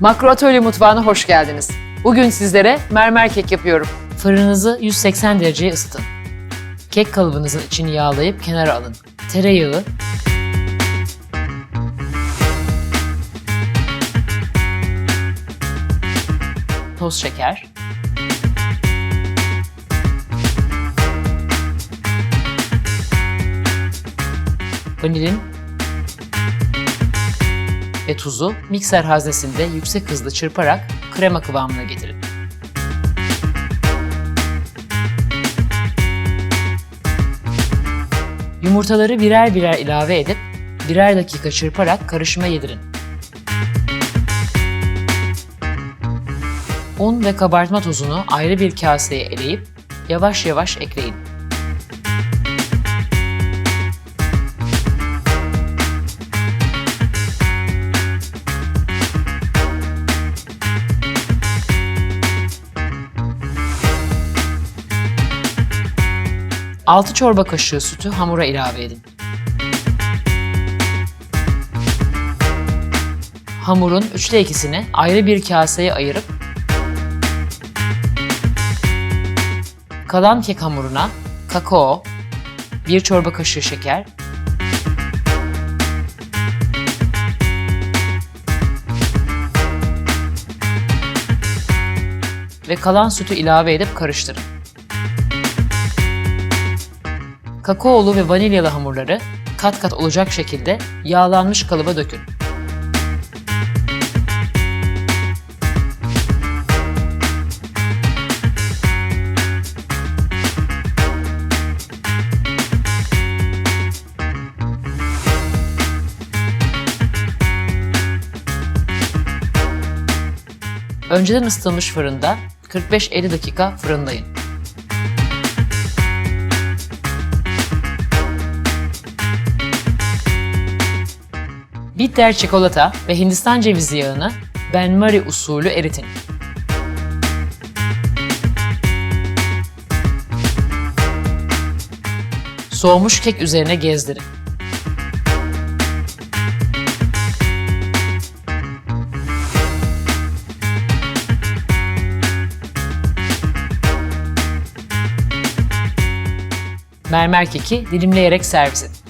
Makro Atölye Mutfağı'na hoş geldiniz. Bugün sizlere mermer kek yapıyorum. Fırınınızı 180 dereceye ısıtın. Kek kalıbınızın içini yağlayıp kenara alın. Tereyağı, toz şeker, vanilin ve tuzu mikser haznesinde yüksek hızda çırparak krema kıvamına getirin. Yumurtaları birer birer ilave edip birer dakika çırparak karışıma yedirin. Un ve kabartma tozunu ayrı bir kaseye eleyip yavaş yavaş ekleyin. Altı çorba kaşığı sütü hamura ilave edin. Hamurun üçte ikisini ayrı bir kaseye ayırıp kalan kek hamuruna kakao, bir çorba kaşığı şeker, ve kalan sütü ilave edip karıştırın. Kakaolu ve vanilyalı hamurları kat kat olacak şekilde yağlanmış kalıba dökün. Önceden ısıtılmış fırında 45-50 dakika fırınlayın. Bitter çikolata ve Hindistan cevizi yağını benmari usulü eritin. Soğumuş kek üzerine gezdirin. Mermer keki dilimleyerek servis edin.